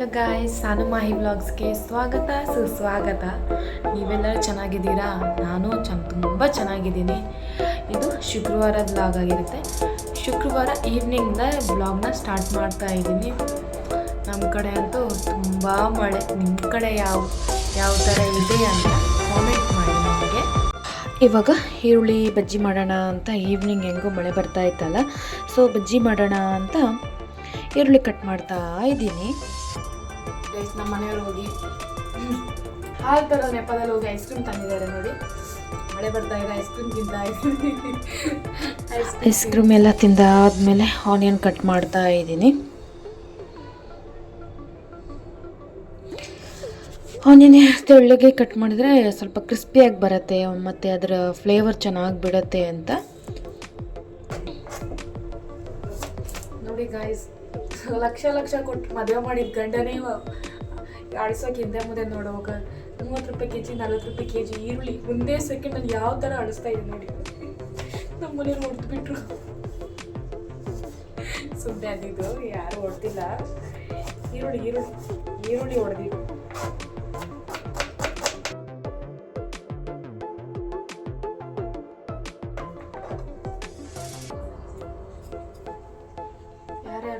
Hello guys ನಾನು ಮಾಹಿ ವ್ಲಾಗ್ಸ್ಗೆ ಸ್ವಾಗತ, ಸುಸ್ವಾಗತ. ನೀವೆಲ್ಲರೂ ಚೆನ್ನಾಗಿದ್ದೀರಾ? ನಾನು ಚೆನ್ನ ತುಂಬ ಚೆನ್ನಾಗಿದ್ದೀನಿ. ಇದು ಶುಕ್ರವಾರದ ಬ್ಲಾಗ್ ಆಗಿರುತ್ತೆ. ಶುಕ್ರವಾರ ಈವ್ನಿಂಗ್ದ ವ್ಲಾಗ್ನ ಸ್ಟಾರ್ಟ್ ಮಾಡ್ತಾ ಇದ್ದೀನಿ. ನಮ್ಮ ಕಡೆ ಅಂತೂ ತುಂಬ ಮಳೆ. ನಿಮ್ಮ ಕಡೆ ಯಾವ ಯಾವ ಥರ ಇದೆ ಅಂತ ಕಾಮೆಂಟ್ ಮಾಡಿ ನನಗೆ ಇವಾಗ ಈರುಳ್ಳಿ ಬಜ್ಜಿ ಮಾಡೋಣ ಅಂತ ಈವ್ನಿಂಗ್ ಹೆಂಗೋ ಮಳೆ ಬರ್ತಾ ಇತ್ತಲ್ಲ ಸೊ ಬಜ್ಜಿ ಮಾಡೋಣ ಅಂತ ಈರುಳ್ಳಿ ಕಟ್ ಮಾಡ್ತಾ ಇದ್ದೀನಿ. ಗೈಸ್ ನಮ್ಮ ಮನೆಯವ್ರು ಹೋಗಿ ಹಾಲು ಥರ ನೆಪದಲ್ಲಿ ಹೋಗಿ ಐಸ್ ಕ್ರೀಮ್ ತಂದಿದ್ದಾರೆ ನೋಡಿ. ಮಳೆ ಬರ್ತಾ ಇದೆ ಐಸ್ ಕ್ರೀಮ್ ತಿಂದ ಐಸ್ ಕ್ರೀಮ್ ಎಲ್ಲ ತಿಂದಾದ್ಮೇಲೆ ಆನಿಯನ್ ಕಟ್ ಮಾಡ್ತಾ ಇದ್ದೀನಿ. ಆನಿಯನ್ ತೆಳ್ಳಗೆ ಕಟ್ ಮಾಡಿದರೆ ಸ್ವಲ್ಪ ಕ್ರಿಸ್ಪಿಯಾಗಿ ಬರುತ್ತೆ ಮತ್ತು ಅದರ ಫ್ಲೇವರ್ ಚೆನ್ನಾಗಿ ಬಿಡುತ್ತೆ ಅಂತ. ನೋಡಿ ಗಾಯ್ಸ್ ಲಕ್ಷ ಲಕ್ಷ ಕೊಟ್ಟು ಮದುವೆ ಮಾಡಿದ ಗಂಡನೇ ಆಡಿಸೋಕೆ ಹಿಂದೆ ಮುಂದೆ ನೋಡುವಾಗ ಮೂವತ್ತು ರೂಪಾಯಿ ಕೆ ಜಿ ನಲ್ವತ್ತು ರೂಪಾಯಿ ಕೆ ಜಿ ಈರುಳ್ಳಿ. ಮುಂದೆ ಸೆಕೆಂಡ್ ನಾನು ಯಾವ ಥರ ಆಡಿಸ್ತಾ ಇದ್ದೀನಿ ನೋಡಿ. ನಮ್ಮ ಮನೇಲಿ ಸುಮ್ಮನೆ ಅದಿದ್ದು, ಯಾರು ಹೊಡೆದಿಲ್ಲ ಈರುಳ್ಳಿ ಈರುಳ್ಳಿ ಈರುಳ್ಳಿ ಹೊಡೆದಿದ್ದು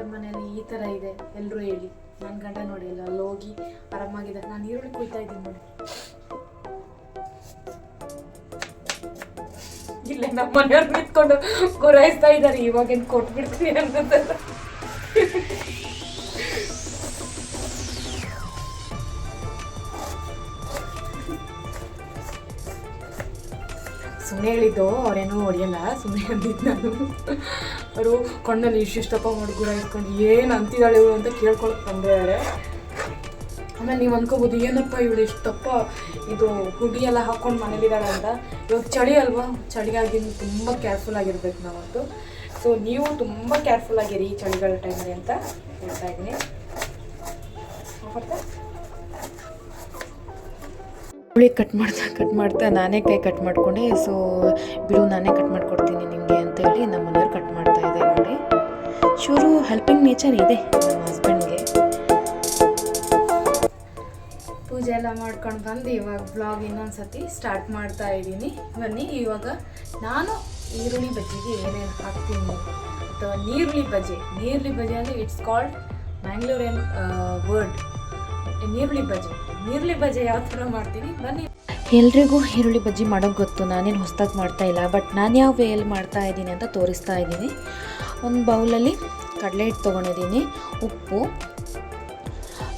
ಯಾರ್ಯಾರ ಮನೇಲಿ ಈ ಥರ ಇದೆ ಎಲ್ಲರೂ ಹೇಳಿ. ನನ್ನ ಗಂಡ ನೋಡಿ, ಎಲ್ಲ ಅಲ್ಲಿ ಹೋಗಿ ಆರಾಮಾಗಿದೆ ನಾನು ಈರುಳ್ಳಿ ಕುಯ್ತಾ ಇದ್ದೀನಿ ನೋಡಿ. ಇಲ್ಲ ನಮ್ಮ ಮನೆಯವ್ರು ನಿಂತ್ಕೊಂಡು ಗುರಾಯಿಸ್ತಾ ಇದ್ದಾರೆ. ಇವಾಗೇನು ಕೊಟ್ಬಿಡ್ತೀನಿ ಅನ್ನೋದಲ್ಲ. ಸುಮ್ಮನೆ ಹೇಳಿದ್ದು, ಅವರೇನೋ ಹೊಡೆಯಲ್ಲ ಸುಮ್ಮನೆ ಅಂದಿದ್ದು ನಾನು. ಅವರು ಕಣ್ಣಲ್ಲಿ ಇಷ್ಟಿಷ್ಟಪ್ಪ ಮಾಡಿ ಗುರ ಇಟ್ಕೊಂಡು ಏನು ಅಂತಿದ್ದಾಳೆ ಇವಳು ಅಂತ ಕೇಳ್ಕೊಳಕ್ ಬಂದಿದ್ದಾರೆ ಆಮೇಲೆ ನೀವು ಅನ್ಕೋಬೋದು, ಏನಪ್ಪ ಇವಳು ಇಷ್ಟಪ್ಪ ಇದು ಹುಡಿ ಎಲ್ಲ ಹಾಕ್ಕೊಂಡು ಮನೇಲಿದ್ದಾಳೆ ಅಂತ. ಇವಾಗ ಚಳಿ ಅಲ್ವಾ? ಚಳಿಗಾಗಿ ತುಂಬ ಕೇರ್ಫುಲ್ ಆಗಿರ್ಬೇಕು ನಾವಂತೂ. ಸೊ ನೀವು ತುಂಬ ಕೇರ್ಫುಲ್ ಆಗಿರಿ ಈ ಚಳಿಗಾಲ ಟೈಮಲ್ಲಿ ಅಂತ ಹೇಳ್ತಾ ಇದ್ದೀನಿ. ಹುಳಿ ಕಟ್ ಮಾಡ್ತಾ ಕಟ್ ಮಾಡ್ತಾ ನಾನೇ ಕೈ ಕಟ್ ಮಾಡಿಕೊಂಡೆ. ಸೊ ಬಿಡು, ನಾನೇ ಕಟ್ ಮಾಡ್ಕೊಡ್ತೀನಿ ನಿಮಗೆ ಅಂತ ಹೇಳಿ ನಮ್ಮ ಮನೆಯವ್ರು ಕಟ್ ಮಾಡ್ತಾ ಇದೆ ನೋಡಿ. ಚೂರು ಹೆಲ್ಪಿಂಗ್ ನೇಚರ್ ಇದೆ ನಮ್ಮ ಹಸ್ಬೆಂಡ್ಗೆ ಪೂಜೆ ಎಲ್ಲ ಮಾಡ್ಕೊಂಡು ಬಂದು ಇವಾಗ ಬ್ಲಾಗ್ ಇನ್ನೊಂದು ಸತಿ ಸ್ಟಾರ್ಟ್ ಮಾಡ್ತಾ ಇದ್ದೀನಿ. ಬನ್ನಿ, ಇವಾಗ ನಾನು ಈರುಳ್ಳಿ ಬಜ್ಜಿಗೆ ಏನೇನು ಹಾಕ್ತೀನಿ ಅಥವಾ ನೀರುಳ್ಳಿ ಬಜ್ಜಿ. ನೀರುಳ್ಳಿ ಬಜ್ಜಿ ಅಂದರೆ ಇಟ್ಸ್ ಕಾಲ್ಡ್ ಮ್ಯಾಂಗ್ಳೂರಿಯನ್ ವರ್ಡ್ ನೀರುಳ್ಳಿ ಬಜ್ಜಿ ನೀರುಳ್ಳಿ ಬಜ್ಜಿ ಯಾವ ಥರ ಮಾಡ್ತೀನಿ? ಬನ್ನಿ. ಎಲ್ರಿಗೂ ಈರುಳ್ಳಿ ಬಜ್ಜಿ ಮಾಡೋಕ್ಕೆ ಗೊತ್ತು. ನಾನೇನು ಹೊಸ್ದಾಗಿ ಮಾಡ್ತಾ ಇಲ್ಲ ಬಟ್ ನಾನು ಯಾವ ವೇಯಲ್ಲಿ ಮಾಡ್ತಾ ಇದ್ದೀನಿ ಅಂತ ತೋರಿಸ್ತಾ ಇದ್ದೀನಿ. ಒಂದು ಬೌಲಲ್ಲಿ ಕಡಲೆ ಹಿಟ್ಟು ತೊಗೊಂಡಿದ್ದೀನಿ. ಉಪ್ಪು,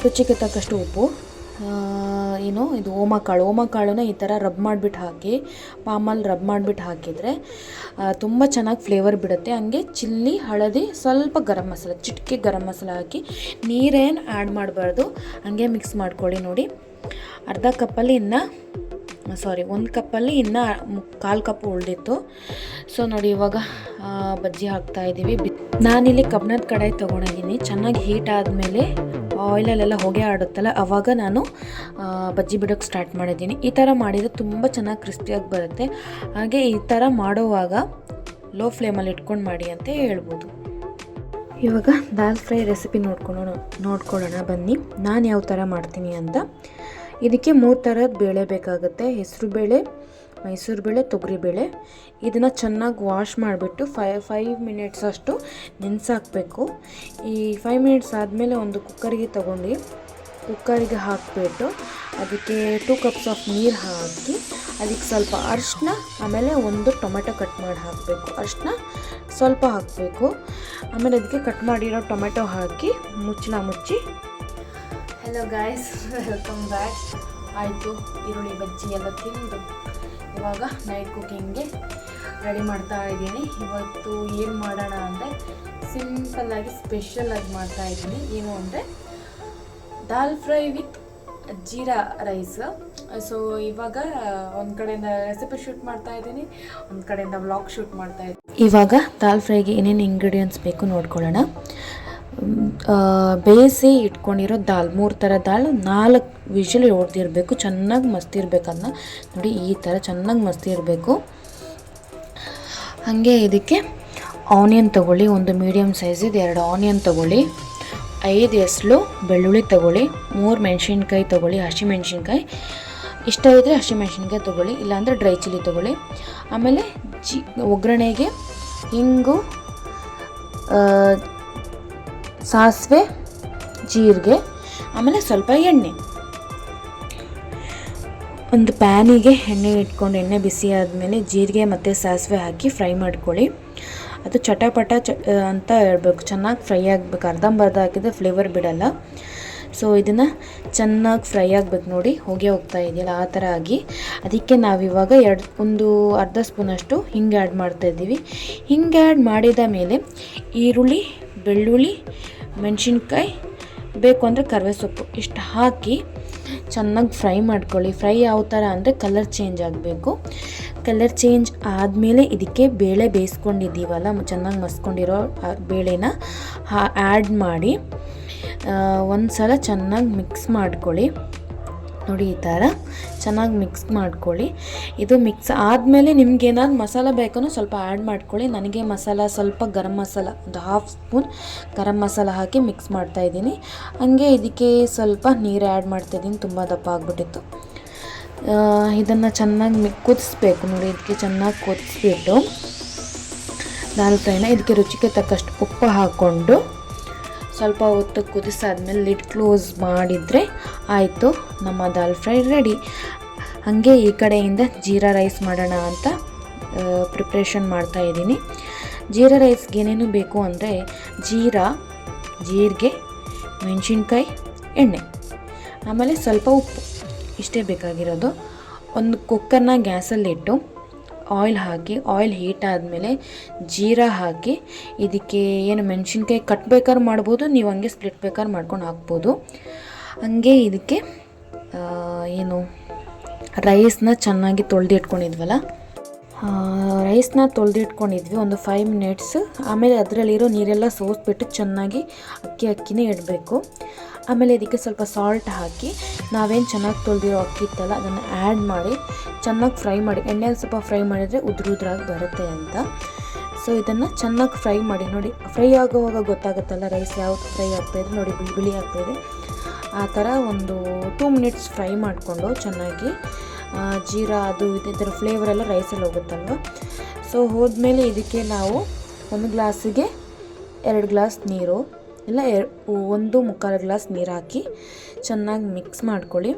ರುಚಿಗೆ ತಕ್ಕಷ್ಟು ಉಪ್ಪು. ಏನು, ಇದು ಓಮಕಾಳು. ಓಮಕಾಳನ್ನ ಈ ಥರ ರಬ್ ಮಾಡಿಬಿಟ್ಟು ಹಾಕಿ ಪಾಮಲ್ಲಿ ರಬ್ ಮಾಡಿಬಿಟ್ಟು ಹಾಕಿದರೆ ತುಂಬ ಚೆನ್ನಾಗಿ ಫ್ಲೇವರ್ ಬಿಡುತ್ತೆ. ಹಂಗೆ ಚಿಲ್ಲಿ, ಹಳದಿ, ಸ್ವಲ್ಪ ಗರಂ ಮಸಾಲ, ಚಿಟಿಕೆ ಗರಂ ಮಸಾಲ ಹಾಕಿ ನೀರೇನು ಆ್ಯಡ್ ಮಾಡಬಾರ್ದು, ಹಂಗೆ ಮಿಕ್ಸ್ ಮಾಡ್ಕೊಳ್ಳಿ ನೋಡಿ. ಅರ್ಧ ಕಪ್ಪಲ್ಲಿ ಇನ್ನು ಸಾರಿ ಒಂದು ಕಪ್ಪಲ್ಲಿ ಇನ್ನು ಕಾಲು ಕಪ್ ಉಳಿದಿತ್ತು. ಸೊ ನೋಡಿ ಇವಾಗ ಬಜ್ಜಿ ಹಾಕ್ತಾ ಇದ್ದೀವಿ ನಾನಿಲ್ಲಿ ಕಬ್ಬಿಣದ ಕಡಾಯಿ ತೊಗೊಂಡಿದ್ದೀನಿ ಚೆನ್ನಾಗಿ ಹೀಟ್ ಆದಮೇಲೆ ಆಯಿಲಲ್ಲೆಲ್ಲ ಹೊಗೆ ಆಡುತ್ತಲ್ಲ, ಅವಾಗ ನಾನು ಬಜ್ಜಿ ಬಿಡೋಕ್ಕೆ ಸ್ಟಾರ್ಟ್ ಮಾಡಿದ್ದೀನಿ. ಈ ಥರ ಮಾಡಿದರೆ ತುಂಬ ಚೆನ್ನಾಗಿ ಕ್ರಿಸ್ಪಿಯಾಗಿ ಬರುತ್ತೆ. ಹಾಗೆ ಈ ಥರ ಮಾಡುವಾಗ ಲೋ ಫ್ಲೇಮಲ್ಲಿ ಇಟ್ಕೊಂಡು ಮಾಡಿ ಅಂತ ಹೇಳ್ಬೋದು. ಇವಾಗ ದಾಲ್ ಫ್ರೈ ರೆಸಿಪಿ ನೋಡ್ಕೊಳ್ಳೋಣ ನೋಡ್ಕೊಳ್ಳೋಣ ಬನ್ನಿ. ನಾನು ಯಾವ ಥರ ಮಾಡ್ತೀನಿ ಅಂತ. ಇದಕ್ಕೆ ಮೂರು ಥರದ ಬೇಳೆ ಬೇಕಾಗುತ್ತೆ. ಹೆಸರು ಬೇಳೆ ಮೈಸೂರು ಬೇಳೆ ತೊಗರಿಬೇಳೆ ಇದನ್ನು ಚೆನ್ನಾಗಿ ವಾಶ್ ಮಾಡಿಬಿಟ್ಟು ಫೈ ಫೈವ್ ಮಿನಿಟ್ಸ್ ಅಷ್ಟು ನೆನೆಸಾಕಬೇಕು. ಈ ಫೈವ್ ಮಿನಿಟ್ಸ್ ಆದಮೇಲೆ ಒಂದು ಕುಕ್ಕರಿಗೆ ತೊಗೊಂಡು ಕುಕ್ಕರಿಗೆ ಹಾಕಿಬಿಟ್ಟು ಅದಕ್ಕೆ ಟೂ ಕಪ್ಸ್ ಆಫ್ ನೀರು ಹಾಕಿ ಅದಕ್ಕೆ ಸ್ವಲ್ಪ ಅರಿಶಿನ, ಆಮೇಲೆ ಒಂದು ಟೊಮೆಟೊ ಕಟ್ ಮಾಡಿ ಹಾಕಬೇಕು. ಅರಿಶಿನ ಸ್ವಲ್ಪ ಹಾಕಬೇಕು. ಆಮೇಲೆ ಅದಕ್ಕೆ ಕಟ್ ಮಾಡಿರೋ ಟೊಮೆಟೊ ಹಾಕಿ ಮುಚ್ಚಳ ಮುಚ್ಚಿ. ಹಲೋ ಗಾಯ್ಸ್ ವೆಲ್ಕಮ್ ಬ್ಯಾಕ್ ಆಯಿತು, ಈರುಳ್ಳಿ ಬಜ್ಜಿ ಎಲ್ಲ ತಿಂದು. ಇವಾಗ ನೈಟ್ ಕುಕ್ಕಿಂಗ್ಗೆ ರೆಡಿ ಮಾಡ್ತಾ ಇದ್ದೀನಿ. ಇವತ್ತು ಏನು ಮಾಡೋಣ ಅಂದರೆ ಸಿಂಪಲ್ಲಾಗಿ ಸ್ಪೆಷಲಾಗಿ ಮಾಡ್ತಾ ಇದ್ದೀನಿ. ಏನು ಅಂದರೆ dal fry with jeera rice so ಇವಾಗ ಒಂದು ಕಡೆಯಿಂದ ರೆಸಿಪಿ ಶೂಟ್ ಮಾಡ್ತಾ ಇದ್ದೀನಿ. ಒಂದು ಕಡೆಯಿಂದ ವ್ಲಾಗ್ ಶೂಟ್ ಮಾಡ್ತಾ ಇದ್ದೀನಿ. ಇವಾಗ ದಾಲ್ ಫ್ರೈಗೆ ಏನೇನು ಇಂಗ್ರೀಡಿಯೆಂಟ್ಸ್ ಬೇಕು ನೋಡ್ಕೊಳ್ಳೋಣ. ಬೇಯಿಸಿ ಇಟ್ಕೊಂಡಿರೋ ದಾಲ್, ಮೂರು ಥರ ದಾಲ್, ನಾಲ್ಕು ವಿಷಲ್ ಹೊಡೆದಿರಬೇಕು, ಚೆನ್ನಾಗಿ ಮಸ್ತಿ ಇರಬೇಕನ್ನ ನೋಡಿ, ಈ ಥರ ಚೆನ್ನಾಗಿ ಮಸ್ತಿ ಇರಬೇಕು. ಹಾಗೆ ಇದಕ್ಕೆ ಆನಿಯನ್ ತಗೊಳ್ಳಿ, ಒಂದು ಮೀಡಿಯಮ್ ಸೈಝಿದ ಎರಡು ಆನಿಯನ್ ತಗೊಳ್ಳಿ, ಐದು ಎಸ್ಲು ಬೆಳ್ಳುಳ್ಳಿ ತಗೊಳ್ಳಿ, ಮೂರು ಮೆಣಸಿನ್ಕಾಯಿ ತೊಗೊಳ್ಳಿ ಹಸಿಮೆಣ್ಸಿನ್ಕಾಯಿ ಇಷ್ಟ ಇದ್ದರೆ ಹಸಿಮೆಣ್ಸಿನ್ಕಾಯಿ ತೊಗೊಳ್ಳಿ, ಇಲ್ಲಾಂದರೆ ಡ್ರೈ ಚಿಲ್ಲಿ ತೊಗೊಳ್ಳಿ. ಆಮೇಲೆ ಜಿ, ಒಗ್ಗರಣೆಗೆ ಹಿಂಗು ಸಾಸಿವೆ, ಜೀರಿಗೆ, ಆಮೇಲೆ ಸ್ವಲ್ಪ ಎಣ್ಣೆ. ಒಂದು ಪ್ಯಾನಿಗೆ ಎಣ್ಣೆ ಇಟ್ಕೊಂಡು ಎಣ್ಣೆ ಬಿಸಿ ಆದಮೇಲೆ ಜೀರಿಗೆ ಮತ್ತು ಸಾಸಿವೆ ಹಾಕಿ ಫ್ರೈ ಮಾಡ್ಕೊಳ್ಳಿ. ಅದು ಚಟಪಟ ಚ ಅಂತ ಹೇಳ್ಬೇಕು. ಚೆನ್ನಾಗಿ ಫ್ರೈ ಆಗಬೇಕು. ಅರ್ಧಂಬರ್ಧ ಹಾಕಿದ್ರೆ ಫ್ಲೇವರ್ ಬಿಡಲ್ಲ. ಸೊ, ಇದನ್ನು ಚೆನ್ನಾಗಿ ಫ್ರೈ ಆಗಬೇಕು ನೋಡಿ. ಹೋಗಿ ಹೋಗ್ತಾ ಇದೆಯಲ್ಲ, ಆ ಥರ ಆಗಿ. ಅದಕ್ಕೆ ನಾವಿವಾಗ ಎರಡು, ಒಂದು ಅರ್ಧ ಸ್ಪೂನಷ್ಟು ಹಿಂಗೆ ಆ್ಯಡ್ ಮಾಡ್ತಾ ಇದ್ದೀವಿ. ಹಿಂಗೆ ಆ್ಯಡ್ ಮಾಡಿದ ಮೇಲೆ ಈರುಳ್ಳಿ, ಬೆಳ್ಳುಳ್ಳಿ ಮೆಣಸಿನ್ಕಾಯಿ ಬೇಕು ಅಂದರೆ ಕರಿವೆ ಸೊಪ್ಪು. ಇಷ್ಟು ಹಾಕಿ ಚೆನ್ನಾಗಿ ಫ್ರೈ ಮಾಡ್ಕೊಳ್ಳಿ. ಫ್ರೈ ಯಾವ ಥರ ಅಂದರೆ ಕಲರ್ ಚೇಂಜ್ ಆಗಬೇಕು. ಕಲರ್ ಚೇಂಜ್ ಆದಮೇಲೆ ಇದಕ್ಕೆ ಬೇಳೆ ಬೇಯಿಸ್ಕೊಂಡಿದ್ದೀವಲ್ಲ ಚೆನ್ನಾಗಿ ಮಸ್ಕೊಂಡಿರೋ ಬೇಳೆನ ಆ್ಯಡ್ ಮಾಡಿ ಒಂದು ಸಲ ಚೆನ್ನಾಗಿ ಮಿಕ್ಸ್ ಮಾಡ್ಕೊಳ್ಳಿ. ನೋಡಿ ಈ ಥರ ಚೆನ್ನಾಗಿ ಮಿಕ್ಸ್ ಮಾಡ್ಕೊಳ್ಳಿ. ಇದು ಮಿಕ್ಸ್ ಆದಮೇಲೆ ನಿಮ್ಗೆ ಏನಾದ್ರು ಮಸಾಲ ಬೇಕೋ ಸ್ವಲ್ಪ ಆ್ಯಡ್ ಮಾಡ್ಕೊಳ್ಳಿ. ನನಗೆ ಮಸಾಲ ಸ್ವಲ್ಪ ಗರಂ ಮಸಾಲ ಒಂದು ಹಾಫ್ ಸ್ಪೂನ್ ಗರಂ ಮಸಾಲ ಹಾಕಿ ಮಿಕ್ಸ್ ಮಾಡ್ತಾ ಇದ್ದೀನಿ. ಹಂಗೆ ಇದಕ್ಕೆ ಸ್ವಲ್ಪ ನೀರು ಆ್ಯಡ್ ಮಾಡ್ತಾ ಇದ್ದೀನಿ. ತುಂಬ ದಪ್ಪ ಆಗಿಬಿಟ್ಟಿತ್ತು. ಇದನ್ನು ಚೆನ್ನಾಗಿ ಮಿ ಕುದಿಸ್ಬೇಕು ನೋಡಿ. ಇದಕ್ಕೆ ಚೆನ್ನಾಗಿ ಕುದಿಸ್ಬಿಟ್ಟು ದಾಲ್ ಫ್ರೈನ ಇದಕ್ಕೆ ರುಚಿಗೆ ತಕ್ಕಷ್ಟು ಉಪ್ಪು ಹಾಕ್ಕೊಂಡು ಸ್ವಲ್ಪ ಹೊತ್ತು ಕುದಿಸಾದ್ಮೇಲೆ ಲಿಡ್ ಕ್ಲೋಸ್ ಮಾಡಿದರೆ ಆಯಿತು, ನಮ್ಮ ದಾಲ್ ಫ್ರೈ ರೆಡಿ. ಹಾಗೆ ಈ ಕಡೆಯಿಂದ ಜೀರಾ ರೈಸ್ ಮಾಡೋಣ ಅಂತ ಪ್ರಿಪ್ರೇಷನ್ ಮಾಡ್ತಾ ಇದ್ದೀನಿ. ಜೀರಾ ರೈಸ್ಗೆ ಏನೇನು ಬೇಕು ಅಂದರೆ ಜೀರಾ, ಜೀರಿಗೆ, ಮೆಣಸಿನ್ಕಾಯಿ, ಎಣ್ಣೆ. ಆಮೇಲೆ ಸ್ವಲ್ಪ ಉಪ್ಪು, ಇಷ್ಟೇ ಬೇಕಾಗಿರೋದು. ಒಂದು ಕುಕ್ಕರ್ನ ಗ್ಯಾಸಲ್ಲಿಟ್ಟು ಆಯಿಲ್ ಹಾಕಿ ಆಯಿಲ್ ಹೀಟ್ ಆದಮೇಲೆ ಜೀರಾ ಹಾಕಿ, ಇದಕ್ಕೆ ಏನು ಮೆಣಸಿನ್ಕಾಯಿ ಕಟ್ ಬೇಕಾದ್ರೆ ಮಾಡ್ಬೋದು, ನೀವು ಹಂಗೆ ಸ್ಪ್ಲಿಟ್ ಬೇಕಾದ್ರೆ ಮಾಡ್ಕೊಂಡು ಹಾಕ್ಬೋದು. ಹಂಗೆ ಇದಕ್ಕೆ ಏನು ರೈಸ್ನ ಚೆನ್ನಾಗಿ ತೊಳೆದು ಇಟ್ಕೊಂಡಿದ್ವಲ್ಲ ರೈಸ್ನ ತೊಳೆದಿಟ್ಕೊಂಡಿದ್ವಿ, ಒಂದು ಫೈವ್ ಮಿನಿಟ್ಸ್ ಆಮೇಲೆ ಅದರಲ್ಲಿರೋ ನೀರೆಲ್ಲ ಸೋಸ್ಬಿಟ್ಟು ಚೆನ್ನಾಗಿ ಅಕ್ಕಿ ಅಕ್ಕಿನೇ ಇಡಬೇಕು. ಆಮೇಲೆ ಇದಕ್ಕೆ ಸ್ವಲ್ಪ ಸಾಲ್ಟ್ ಹಾಕಿ, ನಾವೇನು ಚೆನ್ನಾಗಿ ತೊಳೆದಿರೋ ಅಕ್ಕಿ ಇತ್ತಲ್ಲ, ಅದನ್ನು ಆ್ಯಡ್ ಮಾಡಿ, ಚೆನ್ನಾಗಿ ಫ್ರೈ ಮಾಡಿ, ಎಣ್ಣೆಯಲ್ಲಿ ಸ್ವಲ್ಪ ಫ್ರೈ ಮಾಡಿದರೆ ಉದುರು ಉದುರಾಗಿ ಬರುತ್ತೆ ಅಂತ. ಸೊ ಇದನ್ನು ಚೆನ್ನಾಗಿ ಫ್ರೈ ಮಾಡಿ, ನೋಡಿ ಫ್ರೈ ಆಗುವಾಗ ಗೊತ್ತಾಗುತ್ತಲ್ಲ ರೈಸ್ ಯಾವ್ದು ಫ್ರೈ ಆಗ್ತಾಯಿದೆ ನೋಡಿ, ಬಿಳಿ ಬಿಳಿ ಆಗ್ತಾಯಿದೆ ಆ ಥರ ಒಂದು ಟೂ ಮಿನಿಟ್ಸ್ ಫ್ರೈ ಮಾಡಿಕೊಂಡು ಚೆನ್ನಾಗಿ ಜೀರಾ, ಅದು ಇದು ಇದರ ಫ್ಲೇವರ್ ಎಲ್ಲ ರೈಸಲ್ಲಿ ಹೋಗುತ್ತಲ್ವ? ಸೊ ಹೋದ್ಮೇಲೆ ಇದಕ್ಕೆ ನಾವು ಒಂದು ಗ್ಲಾಸಿಗೆ ಎರಡು ಗ್ಲಾಸ್ ನೀರು, ಇಲ್ಲ ಒಂದು ಮುಕ್ಕಾಲು ಗ್ಲಾಸ್ ನೀರು ಹಾಕಿ ಚೆನ್ನಾಗಿ ಮಿಕ್ಸ್ ಮಾಡ್ಕೊಳ್ಳಿ.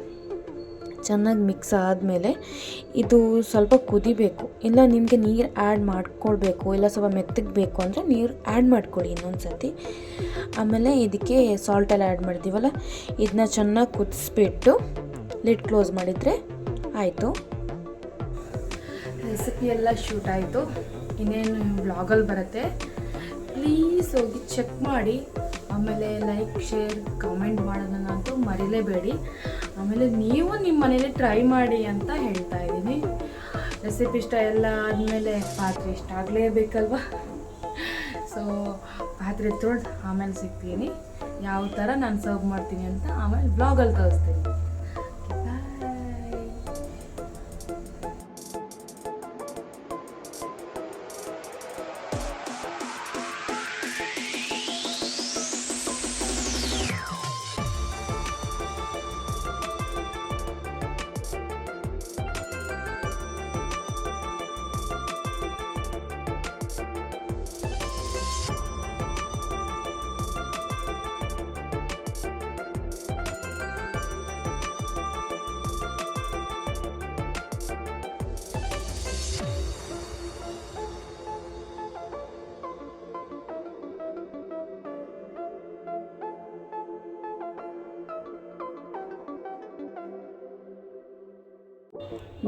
ಚೆನ್ನಾಗಿ ಮಿಕ್ಸ್ ಆದಮೇಲೆ ಇದು ಸ್ವಲ್ಪ ಕುದಿಬೇಕು, ಇಲ್ಲ ನಿಮಗೆ ನೀರು ಆ್ಯಡ್ ಮಾಡ್ಕೊಳ್ಬೇಕು, ಇಲ್ಲ ಸ್ವಲ್ಪ ಮೆತ್ತಗೆ ಬೇಕು ಅಂದರೆ ನೀರು ಆ್ಯಡ್ ಮಾಡ್ಕೊಳ್ಳಿ ಇನ್ನೊಂದು ಸರ್ತಿ ಆಮೇಲೆ ಇದಕ್ಕೆ ಸಾಲ್ಟೆಲ್ಲ ಆ್ಯಡ್ ಮಾಡ್ತೀವಲ್ಲ ಇದನ್ನ ಚೆನ್ನಾಗಿ ಕುದಿಸ್ಬಿಟ್ಟು ಲಿಡ್ ಕ್ಲೋಸ್ ಮಾಡಿದರೆ ಆಯಿತು. ರೆಸಿಪಿ ಎಲ್ಲ ಶೂಟ್ ಆಯಿತು. ಇನ್ನೇನು ಬ್ಲಾಗಲ್ಲಿ ಬರುತ್ತೆ. ಪ್ಲೀಸ್ ಹೋಗಿ ಚೆಕ್ ಮಾಡಿ. ಆಮೇಲೆ ಲೈಕ್ ಶೇರ್ ಕಮೆಂಟ್ ಮಾಡೋದನ್ನಂತೂ ಮರಿಲೇಬೇಡಿ. ಆಮೇಲೆ ನೀವು ನಿಮ್ಮ ಮನೇಲಿ ಟ್ರೈ ಮಾಡಿ ಅಂತ ಹೇಳ್ತಾ ಇದ್ದೀನಿ. ರೆಸಿಪಿ ಇಷ್ಟ ಎಲ್ಲ ಆದಮೇಲೆ ಪಾತ್ರೆ ಇಷ್ಟ ಆಗಲೇಬೇಕಲ್ವ? ಸೊ ಪಾತ್ರೆ ತೊಳೆದು ಆಮೇಲೆ ಸಿಗ್ತೀನಿ. ಯಾವ ಥರ ನಾನು ಸರ್ವ್ ಮಾಡ್ತೀನಿ ಅಂತ ಆಮೇಲೆ ಬ್ಲಾಗಲ್ಲಿ ತೋರಿಸ್ತೀನಿ.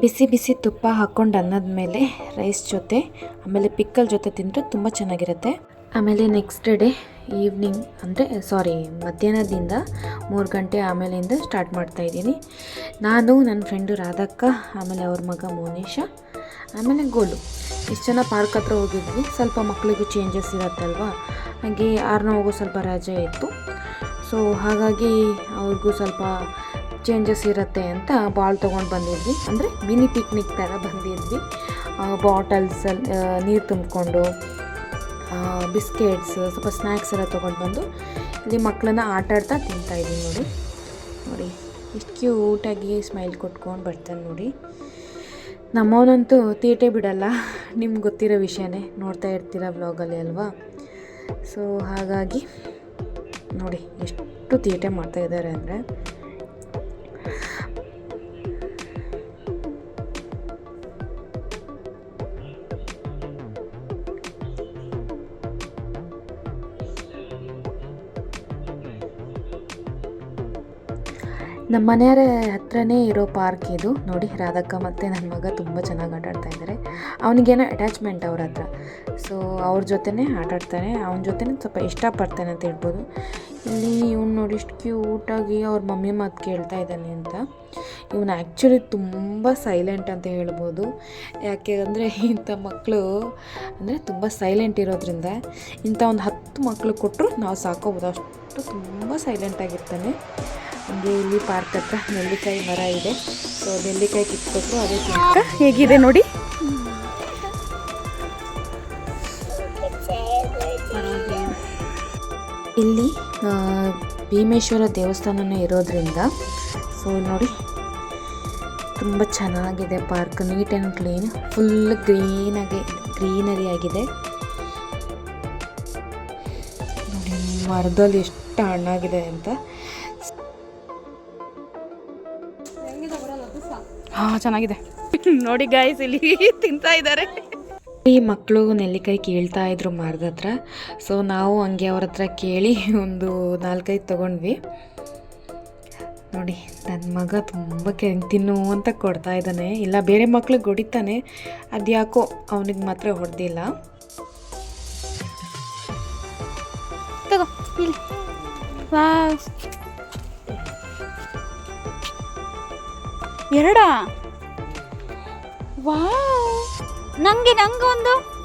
ಬಿಸಿ ಬಿಸಿ ತುಪ್ಪ ಹಾಕ್ಕೊಂಡು ಅನ್ನದ ಮೇಲೆ ರೈಸ್ ಜೊತೆ, ಆಮೇಲೆ ಪಿಕ್ಕಲ್ ಜೊತೆ ತಿಂದರೆ ತುಂಬ ಚೆನ್ನಾಗಿರುತ್ತೆ. ಆಮೇಲೆ ನೆಕ್ಸ್ಟ್ ಡೇ ಈವ್ನಿಂಗ್ ಅಂದರೆ ಸಾರಿ ಮಧ್ಯಾಹ್ನದಿಂದ ಮೂರು ಗಂಟೆ ಆಮೇಲಿಂದ ಸ್ಟಾರ್ಟ್ ಮಾಡ್ತಾ ಇದ್ದೀನಿ. ನಾನು ನನ್ನ ಫ್ರೆಂಡು ರಾಧಕ್ಕ, ಆಮೇಲೆ ಅವ್ರ ಮಗ ಮೋನೇಶ, ಆಮೇಲೆ ಗೋಲು. ಇಷ್ಟು ಜನ ಪಾರ್ಕ್ ಹತ್ರ ಹೋಗಿದ್ವಿ. ಸ್ವಲ್ಪ ಮಕ್ಕಳಿಗೂ ಚೇಂಜಸ್ ಇರತ್ತಲ್ವ? ಹಾಗೆ ಆರ್ನ ಹೋಗೋ ಸ್ವಲ್ಪ ರಜೆ ಇತ್ತು. ಸೊ ಹಾಗಾಗಿ ಅವ್ರಿಗೂ ಸ್ವಲ್ಪ ಚೇಂಜಸ್ ಇರುತ್ತೆ ಅಂತ ಬಾಲ್ ತೊಗೊಂಡು ಬಂದಿದ್ವಿ. ಅಂದರೆ ಮಿನಿ ಪಿಕ್ನಿಕ್ ಥರ ಬಂದಿದ್ವಿ. ಬಾಟಲ್ಸಲ್ಲಿ ನೀರು ತುಂಬಿಕೊಂಡು ಬಿಸ್ಕೆಟ್ಸ್ ಸ್ವಲ್ಪ ಸ್ನ್ಯಾಕ್ಸ್ ಎಲ್ಲ ತೊಗೊಂಡು ಬಂದು ಇಲ್ಲಿ ಮಕ್ಕಳನ್ನ ಆಟ ಆಡ್ತಾ ತಿಂತಾ ಇದ್ದೀನಿ ನೋಡಿ. ನೋಡಿ, ಎಷ್ಟು ಕ್ಯೂಟಾಗಿ ಸ್ಮೈಲ್ ಕೊಟ್ಕೊಂಡು ಬರ್ತಾನೆ ನೋಡಿ. ನಮ್ಮವನಂತೂ ತೀಟೆ ಬಿಡಲ್ಲ. ನಿಮ್ಗೆ ಗೊತ್ತಿರೋ ವಿಷಯನೇ ನೋಡ್ತಾ ಇರ್ತೀರ ಬ್ಲಾಗಲ್ಲಿ ಅಲ್ವಾ? ಸೊ ಹಾಗಾಗಿ ನೋಡಿ, ಎಷ್ಟು ತೀಟೆ ಮಾಡ್ತಾ ಇದ್ದಾರೆ ಅಂದರೆ ನಮ್ಮ ಮನೆಯವರ ಹತ್ರನೇ ಇರೋ ಪಾರ್ಕ್ ಇದು. ನೋಡಿ, ರಾಧಕ್ಕ ಮತ್ತು ನನ್ನ ಮಗ ತುಂಬ ಚೆನ್ನಾಗಿ ಆಟ ಆಡ್ತಾ ಇದ್ದಾರೆ ಅವನಿಗೇನೋ ಅಟ್ಯಾಚ್ಮೆಂಟ್ ಅವ್ರ ಹತ್ರ. ಸೊ ಅವ್ರ ಜೊತೆನೇ ಆಟಾಡ್ತಾನೆ ಅವನ ಜೊತೆನೇ ಸ್ವಲ್ಪ ಇಷ್ಟಪಡ್ತಾನೆ ಅಂತ ಹೇಳ್ಬೋದು. ಇಲ್ಲಿ ಇವ್ನು ನೋಡಿ ಇಷ್ಟು ಕ್ಯೂಟಾಗಿ ಅವ್ರ ಮಮ್ಮಿ ಮಾತು ಕೇಳ್ತಾ ಇದ್ದಾನೆ ಅಂತ. ಇವನು ಆ್ಯಕ್ಚುಲಿ ತುಂಬ ಸೈಲೆಂಟ್ ಅಂತ ಹೇಳ್ಬೋದು. ಯಾಕೆ ಅಂದರೆ ಇಂಥ ಮಕ್ಕಳು ಅಂದರೆ ತುಂಬ ಸೈಲೆಂಟ್ ಇರೋದ್ರಿಂದ ಇಂಥ ಒಂದು ಹತ್ತು ಮಕ್ಕಳು ಕೊಟ್ಟರು ನಾವು ಸಾಕೋಬೋದು. ಅಷ್ಟು ತುಂಬ ಸೈಲೆಂಟ್ ಆಗಿರ್ತಾನೆ. ಇಲ್ಲಿ ಪಾರ್ಕ್ ಹತ್ರ ನೆಲ್ಲಿಕಾಯಿ ಮರ ಇದೆ. ಸೊ ನೆಲ್ಲಿಕಾಯಿ ಕಿತ್ಕೊಟ್ರು ಅದೇ ತಿಂತ ಹೇಗಿದೆ ನೋಡಿ? ಇಲ್ಲಿ ಭೀಮೇಶ್ವರ ದೇವಸ್ಥಾನನ ಇರೋದ್ರಿಂದ ಸೊ ನೋಡಿ, ತುಂಬ ಚೆನ್ನಾಗಿದೆ park, neat and clean full ಗ್ರೀನಾಗಿ, greenery ಆಗಿದೆ. ಮರದಲ್ಲಿ ಎಷ್ಟು ಹಣ್ಣಾಗಿದೆ ಅಂತ. ಹಾಂ ಚೆನ್ನಾಗಿದೆ. ನೋಡಿ ಗಾಯ್ಸ್ ಇಲ್ಲಿ ತಿಂತಾ ಇದ್ದಾರೆ. ಈ ಮಕ್ಕಳು ನೆಲ್ಲಿಕಾಯಿ ಕೇಳ್ತಾ ಇದ್ರು ಮಾರ್ದ ಹತ್ರ. ಸೊ ನಾವು ಹಂಗೆ ಅವ್ರ ಹತ್ರ ಕೇಳಿ ಒಂದು ನಾಲ್ಕೈದು ತಗೊಂಡ್ವಿ. ನೋಡಿ ನನ್ನ ಮಗ ತುಂಬ ಕೆ ತಿನ್ನು ಅಂತ ಕೊಡ್ತಾ ಇದ್ದಾನೆ. ಇಲ್ಲ ಬೇರೆ ಮಕ್ಳಿಗೆ ಹೊಡಿತಾನೆ ಅದ್ಯಾಕೋ ಅವನಿಗೆ ಮಾತ್ರ ಹೊಡೆದಿಲ್ಲ. ತಗೋ ಇಲ್ಲಿ. ಎರಡಾ? ವಾವ್. ನಂಗೆ ನಂಗೊಂದು